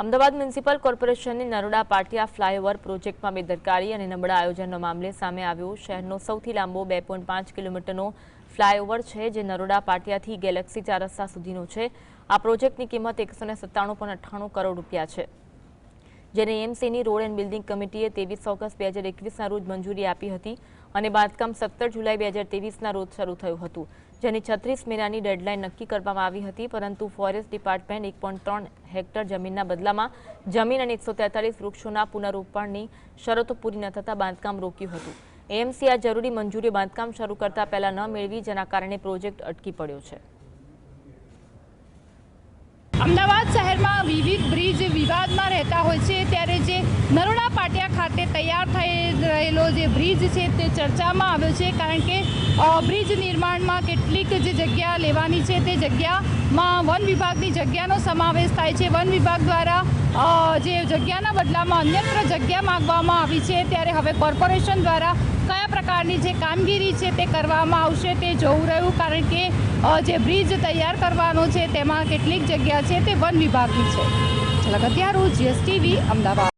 Ahmedabad municipal કોર્પોરેશનની Naroda Patiya flyover પ્રોજેક્ટમાં બેદરકારી અને નબળા આયોજનનો મામલે સામે આવ્યો. શહેરનો સૌથી લાંબો બે કિલોમીટરનો ફ્લાયઓવર છે, જે નરોડા પાટિયાથી ગેલેક્સી ચાર રસ્તા સુધીનો છે. આ પ્રોજેક્ટની કિંમત એકસો કરોડ રૂપિયા છે. જેને એમસીની રોડ એન્ડ બિલ્ડિંગ કમિટીએ ત્રેવીસ ઓગસ્ટ બે હજાર એકવીસના રોજ મંજૂરી આપી હતી અને બાંધકામ સત્તર જુલાઈ બે હજાર ત્રેવીસના રોજ શરૂ થયું હતું, જેની છત્રીસ મહિનાની ડેડલાઇન નક્કી કરવામાં આવી હતી, પરંતુ ફોરેસ્ટ ડિપાર્ટમેન્ટ એક ત્રણ હેક્ટર જમીનના બદલામાં જમીન અને એકસો તેતાલીસ વૃક્ષોના પુનરોપણની શરતો પૂરી ન થતાં બાંધકામ રોક્યું હતું. એએમસી આ જરૂરી મંજૂરી બાંધકામ શરૂ કરતા પહેલા ન મેળવી, જેના કારણે પ્રોજેક્ટ અટકી પડ્યો છે. અમદાવાદ શહેરમાં વિવિધ બ્રિજ વિવાદમાં રહેતા હોય છે ત્યારે જે નરોડા પાટિયા ખાતે તૈયાર થઈ રહેલો જે બ્રિજ છે તે ચર્ચામાં આવ્યો છે કારણ કે બ્રિજ નિર્માણમાં કેટલીક જે જગ્યા લેવાની છે તે જગ્યામાં વન વિભાગની જગ્યાનો સમાવેશ થાય છે. વન વિભાગ દ્વારા જે જગ્યાના બદલામાં અન્યત્ર જગ્યા માગવામાં આવી છે ત્યારે હવે કોર્પોરેશન દ્વારા કયા પ્રકારની જે કામગીરી છે તે કરવામાં આવશે તે જોવું રહ્યું કારણ કે જે બ્રિજ તૈયાર કરવાનો છે તેમાં કેટલીક જગ્યા છે તે વન વિભાગની છે. લગતિયારું જીએસટીવી, અમદાવાદ.